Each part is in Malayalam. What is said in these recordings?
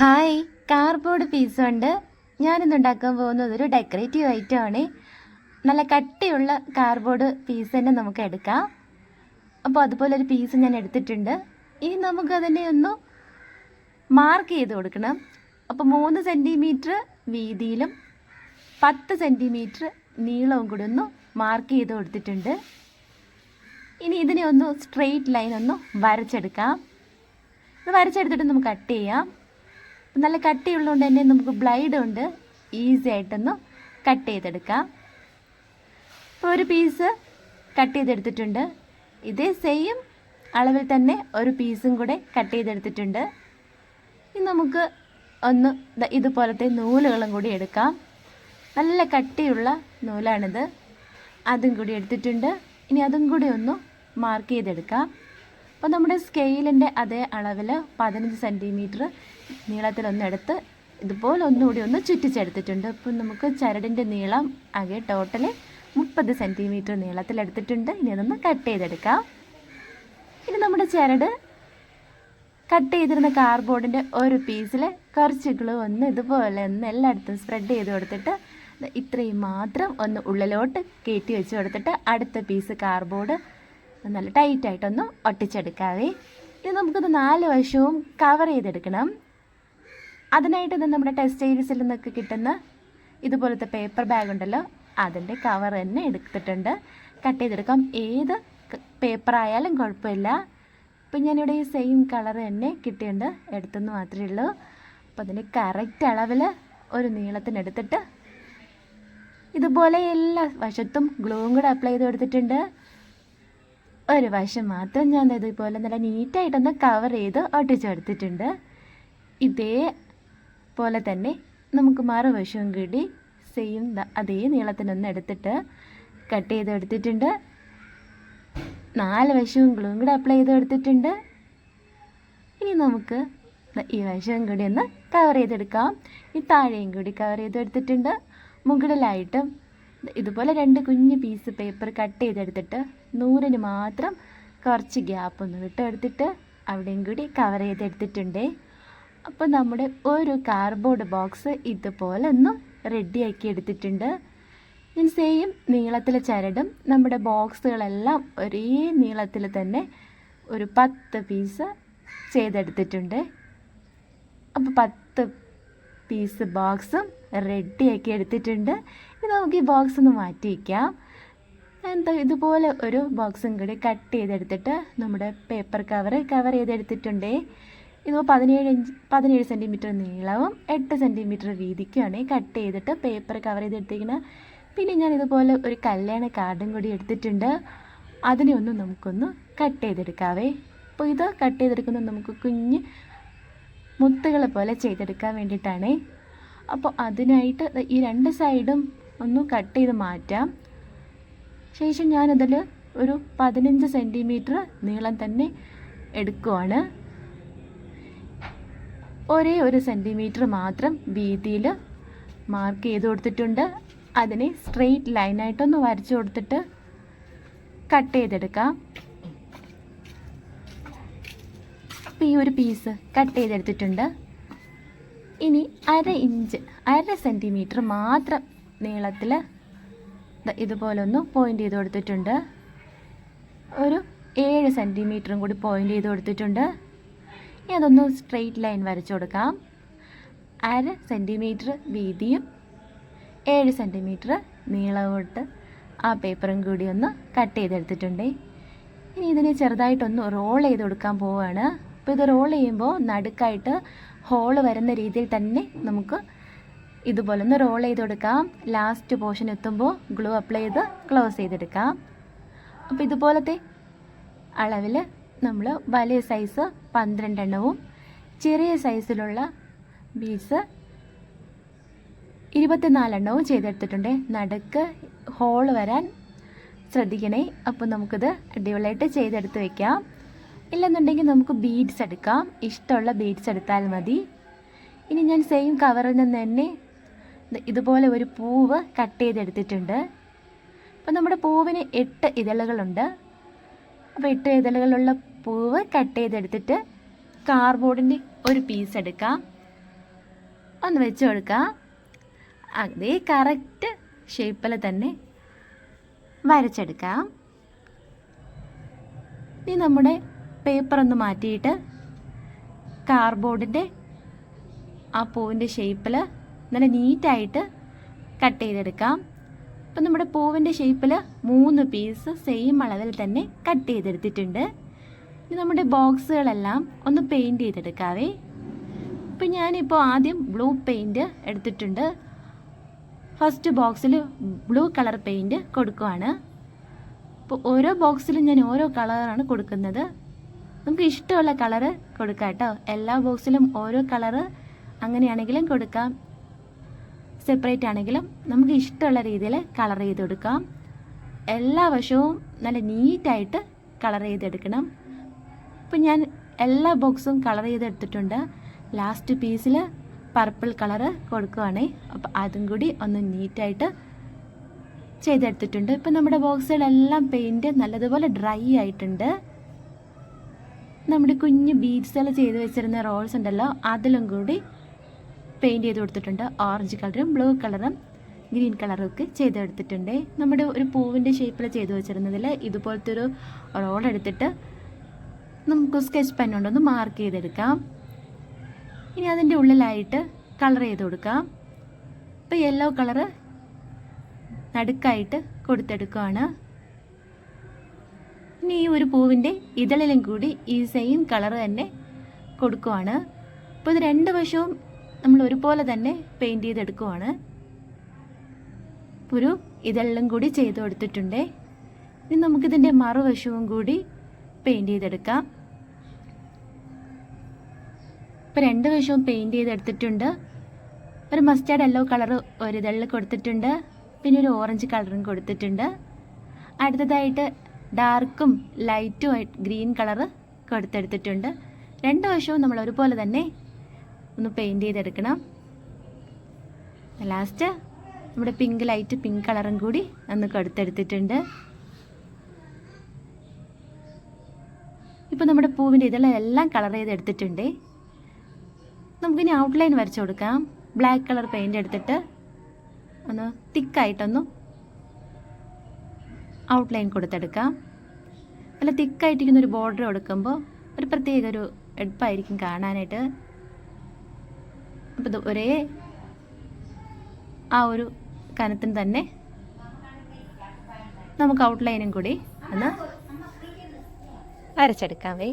ഹായ് കാർഡ്ബോർഡ് ഉണ്ട്. ഞാനിന്ന് ഉണ്ടാക്കാൻ പോകുന്നത് ഒരു ഡെക്കറേറ്റീവ് ഐറ്റം ആണ്. നല്ല കട്ടിയുള്ള കാർഡ്ബോർഡ് പീസ് തന്നെ നമുക്ക് എടുക്കാം. അപ്പോൾ അതുപോലെ ഒരു പീസ് ഞാൻ എടുത്തിട്ടുണ്ട്. ഇനി നമുക്കതിനെ ഒന്ന് മാർക്ക് ചെയ്ത് കൊടുക്കണം. അപ്പോൾ മൂന്ന് സെന്റിമീറ്റർ വീതിയിലും പത്ത് സെന്റിമീറ്റർ നീളവും കൂടി ഒന്ന് മാർക്ക് ചെയ്ത് കൊടുത്തിട്ടുണ്ട്. ഇനി ഇതിനെ ഒന്ന് സ്ട്രെയിറ്റ് ലൈൻ ഒന്ന് വരച്ചെടുക്കാം. ഇത് വരച്ചെടുത്തിട്ട് നമുക്ക് കട്ട് ചെയ്യാം. നല്ല കട്ടിയുള്ളതുകൊണ്ട് തന്നെ നമുക്ക് ബ്ലൈഡ് കൊണ്ട് ഈസി ആയിട്ടൊന്ന് കട്ട് ചെയ്തെടുക്കാം. ഇപ്പോൾ ഒരു പീസ് കട്ട് ചെയ്തെടുത്തിട്ടുണ്ട്. ഇതേ സെയിം അളവിൽ തന്നെ ഒരു പീസും കൂടെ കട്ട് ചെയ്തെടുത്തിട്ടുണ്ട്. ഇനി നമുക്ക് ഒന്ന് ഇതുപോലത്തെ നൂലുകളും കൂടി എടുക്കാം. നല്ല കട്ടിയുള്ള നൂലാണിത്. അതും കൂടി എടുത്തിട്ടുണ്ട്. ഇനി അതും കൂടി ഒന്ന് മാർക്ക് ചെയ്തെടുക്കാം. അപ്പോൾ നമ്മുടെ സ്കെയിലിന്റെ അതേ അളവിൽ പതിനഞ്ച് സെന്റിമീറ്റർ നീളത്തിലൊന്നെടുത്ത് ഇതുപോലെ ഒന്നുകൂടി ഒന്ന് ചുറ്റിച്ചെടുത്തിട്ടുണ്ട്. അപ്പം നമുക്ക് ചരടിന്റെ നീളം ആകെ ടോട്ടൽ മുപ്പത് സെന്റിമീറ്റർ നീളത്തിലെടുത്തിട്ടുണ്ട്. ഇനി അതൊന്ന് കട്ട് ചെയ്തെടുക്കാം. ഇനി നമ്മുടെ ചരട് കട്ട് ചെയ്തിരുന്ന കാർഡ്ബോർഡിന്റെ ഒരു പീസിൽ കുറച്ച് ഗ്ലൂ ഒന്ന് ഇതുപോലെ ഒന്ന് എല്ലായിടത്തും സ്പ്രെഡ് ചെയ്ത് കൊടുത്തിട്ട് ഇത്രയും മാത്രം ഒന്ന് ഉള്ളിലോട്ട് കയറ്റി വെച്ച് കൊടുത്തിട്ട് അടുത്ത പീസ് കാർഡ്ബോർഡ് നല്ല ടൈറ്റായിട്ടൊന്ന് ഒട്ടിച്ചെടുക്കാവേ. ഇത് നമുക്കത് നാല് വശവും കവർ ചെയ്തെടുക്കണം. അതിനായിട്ട് ഇത് നമ്മുടെ ഏരിയസിൽ നിന്നൊക്കെ കിട്ടുന്ന ഇതുപോലത്തെ പേപ്പർ ബാഗ് ഉണ്ടല്ലോ അതിന്റെ കവർ തന്നെ എടുത്തിട്ടുണ്ട്. കട്ട് ചെയ്തെടുക്കാം. ഏത് പേപ്പർ ആയാലും കുഴപ്പമില്ല. ഇപ്പം ഞാനിവിടെ ഈ സെയിം കളർ തന്നെ കിട്ടിയിട്ടുണ്ട്. എടുത്തെന്ന് മാത്രമേ ഉള്ളൂ. അപ്പോൾ അതിന് കറക്റ്റ് അളവിൽ ഒരു നീളത്തിനെടുത്തിട്ട് ഇതുപോലെ എല്ലാ വശത്തും ഗ്ലൂവും കൂടെ അപ്ലൈ ചെയ്ത് കൊടുത്തിട്ടുണ്ട്. ഒരു വശം മാത്രം ഞാൻ ഇതുപോലെ നല്ല നീറ്റായിട്ടൊന്ന് കവർ ചെയ്ത് ഒട്ടിച്ചെടുത്തിട്ടുണ്ട് ഇതേപോലെ തന്നെ നമുക്ക് മറുവശവും കൂടി സെയിം അതേ നീളത്തിനൊന്ന് എടുത്തിട്ട് കട്ട് ചെയ്ത് എടുത്തിട്ടുണ്ട്. നാല് വശവും ഗ്ലൂവും കൂടെ അപ്ലൈ ചെയ്ത് എടുത്തിട്ടുണ്ട്. ഇനി നമുക്ക് ഈ വശവും കൂടി ഒന്ന് കവർ ചെയ്തെടുക്കാം. ഈ താഴെയും കൂടി കവർ ചെയ്തെടുത്തിട്ടുണ്ട് മുകളിലായിട്ടും ഇതുപോലെ രണ്ട് കുഞ്ഞ് പീസ് പേപ്പർ കട്ട് ചെയ്തെടുത്തിട്ട് നൂറിന് മാത്രം കുറച്ച് ഗ്യാപ്പ് ഒന്ന് വിട്ടെടുത്തിട്ട് അവിടെയും കൂടി കവർ ചെയ്തെടുത്തിട്ടുണ്ട്. അപ്പോൾ നമ്മുടെ ഒരു കാർഡ്ബോർഡ് ബോക്സ് ഇതുപോലെ ഒന്ന് റെഡിയാക്കി എടുത്തിട്ടുണ്ട്. ഞാൻ സെയിം നീളത്തിലെ ചരടും നമ്മുടെ ബോക്സുകളെല്ലാം ഒരേ നീളത്തിൽ തന്നെ ഒരു പത്ത് പീസ് ചെയ്തെടുത്തിട്ടുണ്ട്. അപ്പോൾ പത്ത് പീസ് ബോക്സും റെഡിയാക്കി എടുത്തിട്ടുണ്ട്. ഇനി നമുക്ക് ഈ ബോക്സ് ഒന്ന് മാറ്റി വയ്ക്കാം എന്താ ഇതുപോലെ ഒരു ബോക്സും കൂടി കട്ട് ചെയ്തെടുത്തിട്ട് നമ്മുടെ പേപ്പർ കവർ കവർ ചെയ്തെടുത്തിട്ടുണ്ട്. ഇത് പതിനേഴ് ഇഞ്ച് പതിനേഴ് സെന്റിമീറ്റർ നീളവും എട്ട് സെന്റിമീറ്റർ വീതിക്കുമാണ് കട്ട് ചെയ്തിട്ട് പേപ്പർ കവർ ചെയ്തെടുത്തിരിക്കുന്നത് പിന്നെ ഞാൻ ഇതുപോലെ ഒരു കല്യാണ കാർഡും കൂടി എടുത്തിട്ടുണ്ട്. അതിനെ ഒന്ന് നമുക്കൊന്ന് കട്ട് ചെയ്തെടുക്കാവേ. അപ്പോൾ ഇത് കട്ട് ചെയ്തെടുക്കുന്നത് നമുക്ക് കുഞ്ഞ് മുത്തുകളെ പോലെ ചെയ്തെടുക്കാൻ വേണ്ടിയിട്ടാണേ. അപ്പോൾ അതിനായിട്ട് ഈ രണ്ട് സൈഡും ഒന്ന് കട്ട് ചെയ്ത് മാറ്റാം. ശേഷം ഞാനതിൽ ഒരു പതിനഞ്ച് സെന്റിമീറ്റർ നീളം തന്നെ എടുക്കുവാണ്. ഒരേ ഒരു സെന്റിമീറ്റർ മാത്രം വീതിയിൽ മാർക്ക് ചെയ്ത് കൊടുത്തിട്ടുണ്ട്. അതിനെ സ്ട്രെയിറ്റ് ലൈനായിട്ടൊന്ന് വരച്ചു കൊടുത്തിട്ട് കട്ട് ചെയ്തെടുക്കാം. അപ്പോൾ ഈ ഒരു പീസ് കട്ട് ചെയ്തെടുത്തിട്ടുണ്ട്. ഇനി അര ഇഞ്ച് അര സെന്റിമീറ്റർ മാത്രം നീളത്തിൽ ഇതുപോലെ ഒന്ന് പോയിന്റ് ചെയ്ത് കൊടുത്തിട്ടുണ്ട്. ഒരു ഏഴ് സെന്റിമീറ്ററും കൂടി പോയിന്റ് ചെയ്ത് കൊടുത്തിട്ടുണ്ട്. ഇനി അതൊന്ന് സ്ട്രെയിറ്റ് ലൈൻ വരച്ചു കൊടുക്കാം. അര സെന്റിമീറ്റർ വീതിയും ഏഴ് സെന്റിമീറ്റർ നീളവോട്ട് ആ പേപ്പറും കൂടി ഒന്ന് കട്ട് ചെയ്തെടുത്തിട്ടുണ്ട്. ഇനി ഇതിനെ ചെറുതായിട്ടൊന്ന് റോൾ ചെയ്ത് കൊടുക്കാൻ പോവുകയാണ് അപ്പോൾ ഇത് റോൾ ചെയ്യുമ്പോൾ നടുക്കായിട്ട് ഹോൾ വരുന്ന രീതിയിൽ തന്നെ നമുക്ക് ഇതുപോലെ ഒന്ന് റോൾ ചെയ്ത് കൊടുക്കാം. ലാസ്റ്റ് പോർഷൻ എത്തുമ്പോൾ ഗ്ലൂ അപ്ലൈ ചെയ്ത് ക്ലോസ് ചെയ്തെടുക്കാം. അപ്പോൾ ഇതുപോലത്തെ അളവിൽ നമ്മൾ വലിയ സൈസ് പന്ത്രണ്ടെണ്ണവും ചെറിയ സൈസിലുള്ള ബീഡ്സ് ഇരുപത്തിനാലെണ്ണവും ചെയ്തെടുത്തിട്ടുണ്ട്. നടുക്ക് ഹോൾ വരാൻ ശ്രദ്ധിക്കണേ. അപ്പോൾ നമുക്കിത് അടിപൊളിയായിട്ട് ചെയ്തെടുത്ത് വെക്കാം. ഇല്ലെന്നുണ്ടെങ്കിൽ നമുക്ക് ബീഡ്സ് എടുക്കാം. ഇഷ്ടമുള്ള ബീഡ്സ് എടുത്താൽ മതി. ഇനി ഞാൻ സെയിം കവറിൽ നിന്ന് തന്നെ ഇതുപോലെ ഒരു പൂവ് കട്ട് ചെയ്തെടുത്തിട്ടുണ്ട്. അപ്പോൾ നമ്മുടെ പൂവിന് എട്ട് ഇതളുകളുണ്ട്. അപ്പോൾ എട്ട് ഇതളുകളുള്ള പൂവ് കട്ട് ചെയ്തെടുത്തിട്ട് കാർബോർഡിന്റെ ഒരു പീസ് എടുക്കാം. ഒന്ന് വെച്ച് കൊടുക്കാം. അതേ കറക്റ്റ് ഷേപ്പിൽ തന്നെ വരച്ചെടുക്കാം. ഇനി നമ്മുടെ പേപ്പർ ഒന്ന് മാറ്റിയിട്ട് കാർബോർഡിന്റെ ആ പൂവിന്റെ ഷേപ്പിൽ നല്ല നീറ്റായിട്ട് കട്ട് ചെയ്തെടുക്കാം. അപ്പം നമ്മുടെ പൂവിന്റെ ഷേപ്പിൽ മൂന്ന് പീസ് സെയിം അളവിൽ തന്നെ കട്ട് ചെയ്തെടുത്തിട്ടുണ്ട്. ഇനി നമ്മുടെ ബോക്സുകളെല്ലാം ഒന്ന് പെയിന്റ് ചെയ്തെടുക്കാവേ. ഇപ്പം ഞാനിപ്പോൾ ആദ്യം ബ്ലൂ പെയിന്റ് എടുത്തിട്ടുണ്ട്. ഫസ്റ്റ് ബോക്സിൽ ബ്ലൂ കളർ പെയിന്റ് കൊടുക്കുവാണ്. അപ്പോൾ ഓരോ ബോക്സിലും ഞാൻ ഓരോ കളറാണ് കൊടുക്കുന്നത്. നമുക്ക് ഇഷ്ടമുള്ള കളറ് കൊടുക്കാം കേട്ടോ. എല്ലാ ബോക്സിലും ഓരോ കളറ് അങ്ങനെയാണെങ്കിലും കൊടുക്കാം. സെപ്പറേറ്റ് ആണെങ്കിലും നമുക്ക് ഇഷ്ടമുള്ള രീതിയിൽ കളർ ചെയ്ത് കൊടുക്കാം. എല്ലാ വശവും നല്ല നീറ്റായിട്ട് കളർ ചെയ്തെടുക്കണം. ഇപ്പം ഞാൻ എല്ലാ ബോക്സും കളർ ചെയ്തെടുത്തിട്ടുണ്ട്. ലാസ്റ്റ് പീസിൽ പർപ്പിൾ കളറ് കൊടുക്കുവാണേ. അപ്പോൾ അതും കൂടി ഒന്ന് നീറ്റായിട്ട് ചെയ്തെടുത്തിട്ടുണ്ട്. ഇപ്പം നമ്മുടെ ബോക്സുകളെല്ലാം പെയിന്റ് നല്ലതുപോലെ ഡ്രൈ ആയിട്ടുണ്ട്. നമ്മുടെ കുഞ്ഞ് ബീഡ്സുകൾ ചെയ്ത് വെച്ചിരുന്ന റോൾസ് ഉണ്ടല്ലോ അതിലും കൂടി പെയിന്റ് ചെയ്ത് കൊടുത്തിട്ടുണ്ട്. ഓറഞ്ച് കളറും ബ്ലൂ കളറും ഗ്രീൻ കളറും ഒക്കെ ചെയ്തെടുത്തിട്ടുണ്ട്. നമ്മുടെ ഒരു പൂവിന്റെ ഷേപ്പിൽ ചെയ്ത് വെച്ചിരുന്നതിൽ ഇതുപോലത്തെ ഒരു റോൾ എടുത്തിട്ട് നമുക്ക് സ്കെച്ച് പെൻ കൊണ്ടൊന്ന് മാർക്ക് ചെയ്തെടുക്കാം. ഇനി അതിന്റെ ഉള്ളിലായിട്ട് കളർ ചെയ്ത് കൊടുക്കാം. ഇപ്പോൾ യെല്ലോ കളറ് നടുക്കായിട്ട് കൊടുത്തെടുക്കുകയാണ് ഇനി ഈ ഒരു പൂവിന്റെ ഇതളിലും കൂടി ഈ സെയിം കളർ തന്നെ കൊടുക്കുവാണ്. അപ്പോൾ ഇത് രണ്ട് വശവും നമ്മൾ ഒരുപോലെ തന്നെ പെയിന്റ് ചെയ്തെടുക്കുവാണ്. ഒരു ഇതെല്ലാം കൂടി ചെയ്ത് കൊടുത്തിട്ടുണ്ട്. ഇനി നമുക്കിതിന്റെ മറുവശവും കൂടി പെയിന്റ് ചെയ്തെടുക്കാം. ഇപ്പോൾ രണ്ട് വശവും പെയിന്റ് ചെയ്തെടുത്തിട്ടുണ്ട് ഒരു മസ്റ്റാർഡ് യെല്ലോ കളർ ഒരു ഇതളിൽ കൊടുത്തിട്ടുണ്ട്. പിന്നെ ഒരു ഓറഞ്ച് കളറും കൊടുത്തിട്ടുണ്ട്. അടുത്തതായിട്ട് ഡാർക്കും ലൈറ്റും ആയിട്ട് ഗ്രീൻ കളർ കൊടുത്തെടുത്തിട്ടുണ്ട്. രണ്ട് വശവും നമ്മൾ ഒരുപോലെ തന്നെ ഒന്ന് പെയിന്റ് ചെയ്തെടുക്കണം. ലാസ്റ്റ് നമ്മുടെ പിങ്ക് ലൈറ്റ് പിങ്ക് കളറും കൂടി ഒന്ന് കൊടുത്തെടുത്തിട്ടുണ്ട്. ഇപ്പോൾ നമ്മുടെ പൂവിന്റെ ഇതെല്ലാം എല്ലാം കളർ ചെയ്തെടുത്തിട്ടുണ്ട്. നമുക്കിനി ഔട്ട്ലൈൻ വരച്ചു കൊടുക്കാം. ബ്ലാക്ക് കളർ പെയിന്റ് എടുത്തിട്ട് ഒന്ന് തിക്കായിട്ടൊന്ന് ഔട്ട്ലൈൻ കൊടുത്തെടുക്കാം. നല്ല തിക്കായിട്ടിരിക്കുന്ന ഒരു ബോർഡർ കൊടുക്കുമ്പോൾ ഒരു പ്രത്യേക ഒരു എടുപ്പായിരിക്കും കാണാനായിട്ട്. അപ്പോൾ ഇത് ഒരേ ആ ഒരു കനത്തിന് തന്നെ നമുക്ക് ഔട്ട്ലൈനും കൂടി ഒന്ന് വരച്ചെടുക്കാമേ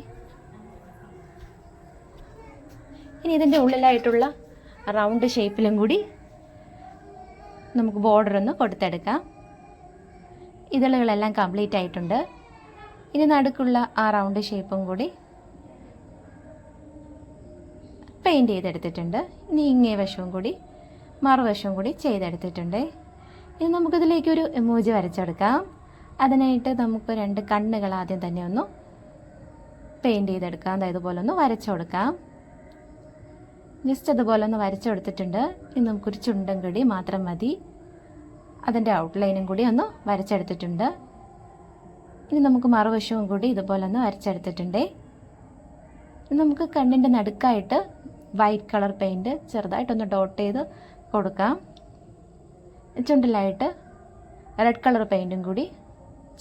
ഇനി ഇതിന്റെ ഉള്ളിലായിട്ടുള്ള റൗണ്ട് ഷേപ്പിലും കൂടി നമുക്ക് ബോർഡർ ഒന്ന് കൊടുത്തെടുക്കാം. ഇതളുകളെല്ലാം കംപ്ലീറ്റ് ആയിട്ടുണ്ട്. ഇനി നടുക്കുള്ള ആ റൗണ്ട് ഷേപ്പും കൂടി പെയിന്റ് ചെയ്തെടുത്തിട്ടുണ്ട്. ഇനി ഇങ്ങേ വശവും കൂടി മറുവശവും കൂടി ചെയ്തെടുത്തിട്ടുണ്ട്. ഇനി നമുക്കിതിലേക്കൊരു എമോജി വരച്ചെടുക്കാം. അതിനായിട്ട് നമുക്ക് രണ്ട് കണ്ണുകൾ ആദ്യം തന്നെ ഒന്ന് പെയിന്റ് ചെയ്തെടുക്കാം. അതായത് പോലെ ഒന്ന് വരച്ചു കൊടുക്കാം. ജസ്റ്റ് അതുപോലെ ഒന്ന് വരച്ചെടുത്തിട്ടുണ്ട്. ഇനി നമുക്കൊരു ചുണ്ടൻ കൂടി മാത്രം മതി. അതിന്റെ ഔട്ട്ലൈനും കൂടി ഒന്ന് വരച്ചെടുത്തിട്ടുണ്ട്. ഇനി നമുക്ക് മറുവശവും കൂടി ഇതുപോലെ ഒന്ന് വരച്ചെടുത്തിട്ടുണ്ടേ. നമുക്ക് കണ്ണിന്റെ നടുക്കായിട്ട് വൈറ്റ് കളർ പെയിന്റ് ചെറുതായിട്ടൊന്ന് ഡോട്ട് ചെയ്ത് കൊടുക്കാം. ചുണ്ടിലായിട്ട് റെഡ് കളർ പെയിന്റും കൂടി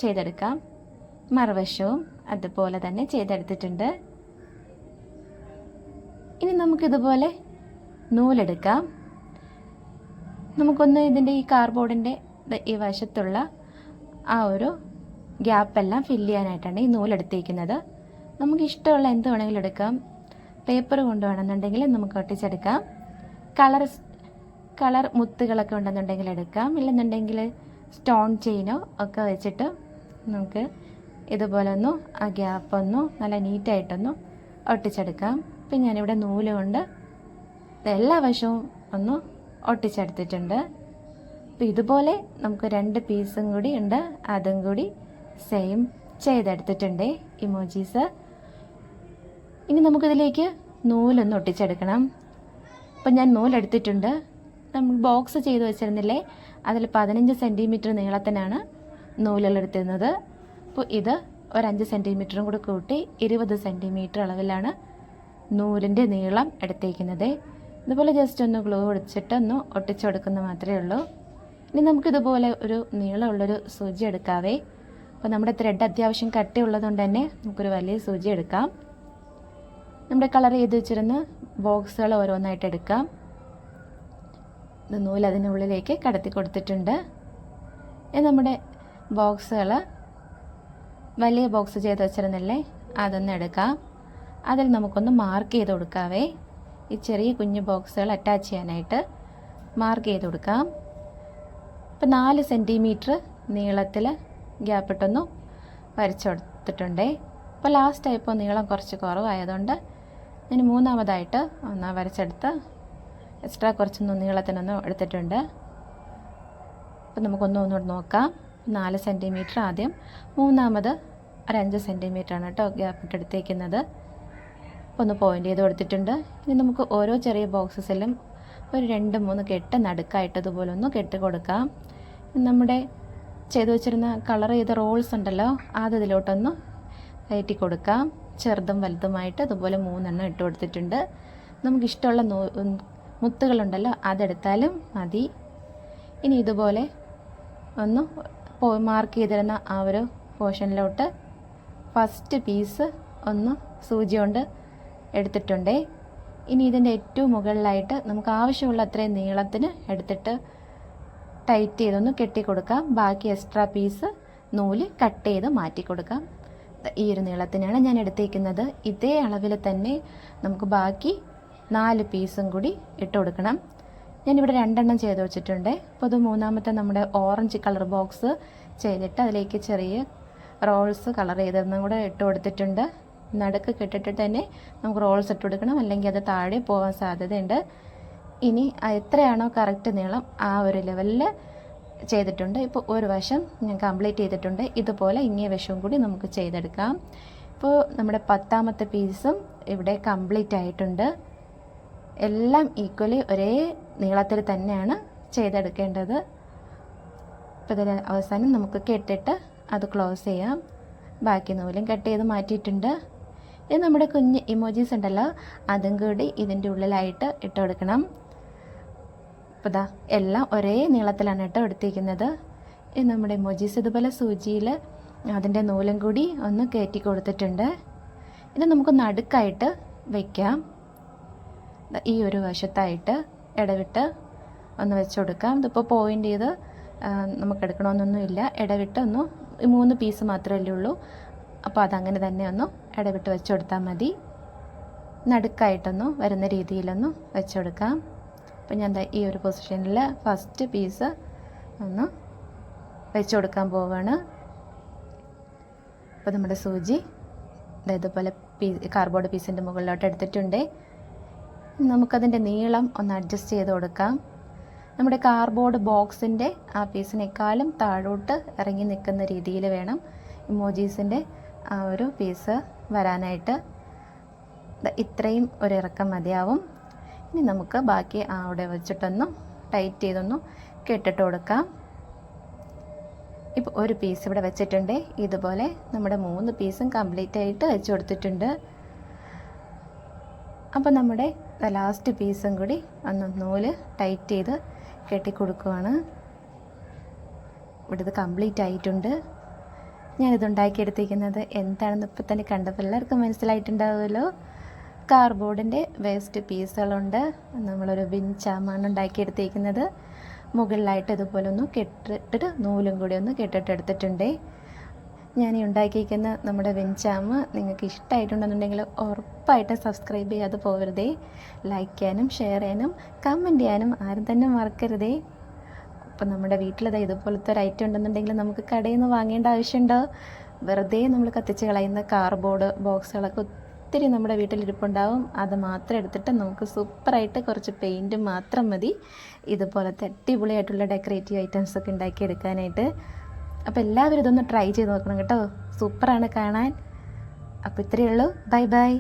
ചെയ്തെടുക്കാം. മറുവശവും അതുപോലെ തന്നെ ചെയ്തെടുത്തിട്ടുണ്ട്. ഇനി നമുക്കിതുപോലെ നൂലെടുക്കാം. നമുക്കൊന്ന് ഇതിന്റെ ഈ കാർബോർഡിന്റെ ഈ വശത്തുള്ള ആ ഒരു ഗ്യാപ്പെല്ലാം ഫില്ല് ചെയ്യാനായിട്ടാണ് ഈ നൂലെടുത്തിരിക്കുന്നത്. നമുക്ക് ഇഷ്ടമുള്ള എന്ത് വേണമെങ്കിലും എടുക്കാം. പേപ്പർ കൊണ്ടുവേണമെന്നുണ്ടെങ്കിൽ നമുക്ക് ഒട്ടിച്ചെടുക്കാം. കളർ കളർ മുത്തുകളൊക്കെ ഉണ്ടെന്നുണ്ടെങ്കിൽ എടുക്കാം. ഇല്ലെന്നുണ്ടെങ്കിൽ സ്റ്റോൺ ചെയിനോ ഒക്കെ വെച്ചിട്ട് നമുക്ക് ഇതുപോലെ ഒന്ന് ആ ഗ്യാപ്പ് ഒന്ന് നല്ല നീറ്റായിട്ടൊന്ന് ഒട്ടിച്ചെടുക്കാം. ഇപ്പം ഞാനിവിടെ നൂൽ കൊണ്ട് എല്ലാ വശവും ഒന്ന് ഒട്ടിച്ചെടുത്തിട്ടുണ്ട്. അപ്പോൾ ഇതുപോലെ നമുക്ക് രണ്ട് പീസും കൂടി ഉണ്ട്. അതും കൂടി സെയിം ചെയ്തെടുത്തിട്ടുണ്ട് ഇമോജീസ് ഇനി നമുക്കിതിലേക്ക് നൂലൊന്ന് ഒട്ടിച്ചെടുക്കണം. അപ്പം ഞാൻ നൂലെടുത്തിട്ടുണ്ട്. നമ്മൾ ബോക്സ് ചെയ്ത് വെച്ചിരുന്നില്ലേ? അതിൽ പതിനഞ്ച് സെന്റിമീറ്റർ നീളത്തിനാണ് നൂലുകളെടുത്തിരുന്നത് അപ്പോൾ ഇത് ഒരു അഞ്ച് സെന്റിമീറ്ററും കൂടി കൂട്ടി ഇരുപത് സെന്റിമീറ്റർ അളവിലാണ് നൂലിന്റെ നീളം എടുത്തേക്കുന്നത്. ഇതുപോലെ ജസ്റ്റ് ഒന്ന് ഗ്ലൂ ഒടിച്ചിട്ട് ഒന്ന് ഒട്ടിച്ചു കൊടുക്കുന്ന മാത്രമേ ഉള്ളൂ. ഇനി നമുക്കിതുപോലെ ഒരു നീളമുള്ളൊരു സൂചി എടുക്കാവേ. അപ്പോൾ നമ്മുടെ ത്രെഡ് അത്യാവശ്യം കട്ടിയുള്ളതുകൊണ്ട് തന്നെ നമുക്കൊരു വലിയ സൂചി എടുക്കാം. നമ്മുടെ കളർ ചെയ്ത് വെച്ചിരുന്ന ബോക്സുകൾ ഓരോന്നായിട്ട് എടുക്കാം. ഇത് നൂൽ അതിനുള്ളിലേക്ക് കടത്തി കൊടുത്തിട്ടുണ്ട്. നമ്മുടെ ബോക്സുകൾ വലിയ ബോക്സ് ചെയ്ത് വെച്ചിരുന്നില്ലേ അതൊന്ന് എടുക്കാം. അതിൽ നമുക്കൊന്ന് മാർക്ക് ചെയ്ത് കൊടുക്കാവേ. ഈ ചെറിയ കുഞ്ഞു ബോക്സുകൾ അറ്റാച്ച് ചെയ്യാനായിട്ട് മാർക്ക് ചെയ്ത് കൊടുക്കാം. ഇപ്പം നാല് സെന്റിമീറ്റർ നീളത്തിൽ ഗ്യാപ്പിട്ടൊന്ന് വരച്ചു കൊടുത്തിട്ടുണ്ടേ. അപ്പോൾ ലാസ്റ്റ് ഇപ്പോൾ നീളം കുറച്ച് കുറവായതുകൊണ്ട് ഞാൻ മൂന്നാമതായിട്ട് ഒന്ന് വരച്ചെടുത്ത് എക്സ്ട്രാ കുറച്ചൊന്ന് നീളത്തിനൊന്ന് എടുത്തിട്ടുണ്ട്. അപ്പം നമുക്കൊന്ന് ഒന്നുകൂടെ നോക്കാം. നാല് സെന്റിമീറ്റർ ആദ്യം. മൂന്നാമത് ഒരഞ്ച് സെന്റിമീറ്ററാണ് കേട്ടോ ഗ്യാപ്പ് ഇട്ടെടുത്തേക്കുന്നത് അപ്പോൾ ഒന്ന് പോയിന്റ് ചെയ്ത് കൊടുത്തിട്ടുണ്ട്. ഇനി നമുക്ക് ഓരോ ചെറിയ ബോക്സസിലും ഒരു രണ്ട് മൂന്ന് കെട്ട് നടുക്കായിട്ട് ഇതുപോലെ ഒന്ന് കെട്ട് കൊടുക്കാം. നമ്മുടെ ചെയ്തു വെച്ചിരുന്ന കളർ ചെയ്ത റോൾസ് ഉണ്ടല്ലോ അത് ഇതിലോട്ടൊന്ന് കയറ്റി കൊടുക്കാം. ചെറുതും വലുതുമായിട്ട് അതുപോലെ മൂന്നെണ്ണം ഇട്ട് കൊടുത്തിട്ടുണ്ട്. നമുക്കിഷ്ടമുള്ള നൂ മുത്തുകളുണ്ടല്ലോ അതെടുത്താലും മതി. ഇനി ഇതുപോലെ ഒന്ന് മാർക്ക് ചെയ്തിരുന്ന ആ ഒരു പോർഷനിലോട്ട് ഫസ്റ്റ് പീസ് ഒന്ന് സൂചി കൊണ്ട് എടുത്തിട്ടുണ്ടേ. ഇനി ഇതിന്റെ ഏറ്റവും മുകളിലായിട്ട് നമുക്ക് ആവശ്യമുള്ള അത്രയും നീളത്തിന് എടുത്തിട്ട് ടൈറ്റ് ചെയ്തൊന്ന് കെട്ടി കൊടുക്കാം ബാക്കി എക്സ്ട്രാ പീസ് നൂൽ കട്ട് ചെയ്ത് മാറ്റി കൊടുക്കാം ഈ ഒരു നീളത്തിനാണ് ഞാൻ എടുത്തേക്കുന്നത്. ഇതേ അളവിൽ തന്നെ നമുക്ക് ബാക്കി നാല് പീസും കൂടി ഇട്ട് കൊടുക്കണം. ഞാനിവിടെ രണ്ടെണ്ണം ചെയ്ത് വെച്ചിട്ടുണ്ട്. അപ്പോൾ അത് മൂന്നാമത്തെ നമ്മുടെ ഓറഞ്ച് കളർ ബോക്സ് ചെയ്തിട്ട് അതിലേക്ക് ചെറിയ റോൾസ് കളർ ചെയ്തതെന്നും കൂടെ ഇട്ട് കൊടുത്തിട്ടുണ്ട്. നടുക്ക് കെട്ടിട്ട് തന്നെ നമുക്ക് റോൾസ് ഇട്ട് കൊടുക്കണം. അല്ലെങ്കിൽ അത് താഴെ പോകാൻ സാധ്യതയുണ്ട്. ഇനി എത്രയാണോ കറക്റ്റ് നീളം ആ ഒരു ലെവലിൽ ചെയ്തിട്ടുണ്ട്. ഇപ്പോൾ ഒരു വശം ഞാൻ കംപ്ലീറ്റ് ചെയ്തിട്ടുണ്ട്. ഇതുപോലെ ഇങ്ങേ വശവും കൂടി നമുക്ക് ചെയ്തെടുക്കാം. ഇപ്പോൾ നമ്മുടെ പത്താമത്തെ പീസും ഇവിടെ കംപ്ലീറ്റ് ആയിട്ടുണ്ട്. എല്ലാം ഈക്വലി ഒരേ നീളത്തിൽ തന്നെയാണ് ചെയ്തെടുക്കേണ്ടത്. ഇപ്പോൾ ഇതിൽ അവസാനം നമുക്ക് കെട്ടിട്ട് അത് ക്ലോസ് ചെയ്യാം. ബാക്കി നൂലും കട്ട് ചെയ്ത് മാറ്റിയിട്ടുണ്ട്. ഇത് നമ്മുടെ കുഞ്ഞ് ഇമോജീസ് ഉണ്ടല്ലോ. അതും കൂടി ഇതിന്റെ ഉള്ളിലായിട്ട് ഇട്ട് കൊടുക്കണം. അപ്പോൾ ഇതാ എല്ലാം ഒരേ നീളത്തിലാണ് കേട്ടോ എടുത്തിരിക്കുന്നത്. ഇത് നമ്മുടെ ഇമോജീസ് ഇതുപോലെ സൂചിയിൽ അതിന്റെ നൂലും കൂടി ഒന്ന് കയറ്റി കൊടുത്തിട്ടുണ്ട്. ഇത് നമുക്ക് നടുക്കായിട്ട് വയ്ക്കാം ഈ ഒരു വശത്തായിട്ട് ഇടവിട്ട് ഒന്ന് വെച്ച് കൊടുക്കാം. ഇതിപ്പോൾ പോയിന്റ് ചെയ്ത് നമുക്ക് എടുക്കണമെന്നൊന്നുമില്ല. ഇടവിട്ട് ഒന്ന് മൂന്ന് പീസ് മാത്രമല്ലേ ഉള്ളൂ. അപ്പോൾ അതങ്ങനെ തന്നെ ഒന്ന് ഇടവിട്ട് വെച്ച് കൊടുത്താൽ മതി. നടുക്കായിട്ടൊന്നും വരുന്ന രീതിയിലൊന്നും വെച്ച് കൊടുക്കാം അപ്പോൾ ഞാൻ ഈ ഒരു പൊസിഷനിൽ ഫസ്റ്റ് പീസ് ഒന്ന് വെച്ച് കൊടുക്കാൻ പോവാണ്. അപ്പോൾ നമ്മുടെ സൂചി ഇതുപോലെ പീ കാർബോർഡ് പീസിന്റെ മുകളിലോട്ട് എടുത്തിട്ടുണ്ട്. നമുക്കതിന്റെ നീളം ഒന്ന് അഡ്ജസ്റ്റ് ചെയ്ത് കൊടുക്കാം. നമ്മുടെ കാർബോർഡ് ബോക്സിന്റെ ആ പീസിനേക്കാളും താഴോട്ട് ഇറങ്ങി നിൽക്കുന്ന രീതിയിൽ വേണം ഇമോജീസിന്റെ ആ ഒരു പീസ് വരാനായിട്ട് ഇത്രയും ഒരു ഇറക്കം മതിയാവും. ഇനി നമുക്ക് ബാക്കി അവിടെ വെച്ചിട്ടൊന്ന് ടൈറ്റ് ചെയ്തൊന്ന് കെട്ടിട്ട് കൊടുക്കാം. ഇപ്പോൾ ഒരു പീസ് ഇവിടെ വെച്ചിട്ടുണ്ട്. ഇതുപോലെ നമ്മുടെ മൂന്ന് പീസും കംപ്ലീറ്റ് ആയിട്ട് വെച്ച് കൊടുത്തിട്ടുണ്ട്. അപ്പോൾ നമ്മുടെ ലാസ്റ്റ് പീസും കൂടി ഒന്ന് നൂൽ ടൈറ്റ് ചെയ്ത് കെട്ടിക്കൊടുക്കുവാണ് ഇവിടെ ഇത് കംപ്ലീറ്റ് ആയിട്ടുണ്ട്. ഞാനിത് ഉണ്ടാക്കിയെടുത്തിരിക്കുന്നത് എന്താണെന്ന് ഇപ്പം തന്നെ കണ്ടപ്പോൾ എല്ലാവർക്കും മനസ്സിലായിട്ടുണ്ടാവുമല്ലോ. കാർബോർഡിന്റെ വേസ്റ്റ് പീസുകളുണ്ട് നമ്മളൊരു ബിൻചാമാണ് ഉണ്ടാക്കിയെടുത്തിരിക്കുന്നത്. മുകളിലായിട്ട് ഇതുപോലെ ഒന്ന് കെട്ടിട്ട് നൂലും കൂടി ഒന്ന് കെട്ടിട്ടെടുത്തിട്ടുണ്ട് ഞാൻ ഈ ഉണ്ടാക്കിയിരിക്കുന്ന നമ്മുടെ വെഞ്ചാമ് നിങ്ങൾക്ക് ഇഷ്ടമായിട്ടുണ്ടെന്നുണ്ടെങ്കിൽ ഉറപ്പായിട്ടും സബ്സ്ക്രൈബ് ചെയ്യാതെ പോകരുതേ. ലൈക്ക് ചെയ്യാനും ഷെയർ ചെയ്യാനും കമന്റ് ചെയ്യാനും ആരും തന്നെ മറക്കരുതേ. അപ്പം നമ്മുടെ വീട്ടിലത് ഇതുപോലത്തെ ഒരു ഐറ്റം ഉണ്ടെന്നുണ്ടെങ്കിൽ നമുക്ക് കടയിൽ നിന്ന് വാങ്ങേണ്ട ആവശ്യമുണ്ടോ. വെറുതെ നമ്മൾ കത്തിച്ച് കളയുന്ന കാർബോർഡ് ബോക്സുകളൊക്കെ ഒത്തിരി നമ്മുടെ വീട്ടിലിരിപ്പുണ്ടാവും അത് മാത്രം എടുത്തിട്ട് നമുക്ക് സൂപ്പറായിട്ട് കുറച്ച് പെയിന്റ് മാത്രം മതി. ഇതുപോലത്തെ അടിപൊളിയായിട്ടുള്ള ഡെക്കറേറ്റീവ് ഐറ്റംസ് ഒക്കെ ഉണ്ടാക്കിയെടുക്കാനായിട്ട്. അപ്പോൾ എല്ലാവരും ഇതൊന്ന് ട്രൈ ചെയ്ത് നോക്കണം കേട്ടോ. സൂപ്പറാണ് കാണാൻ. അപ്പോൾ ഇത്രയേ ഉള്ളൂ. Bye bye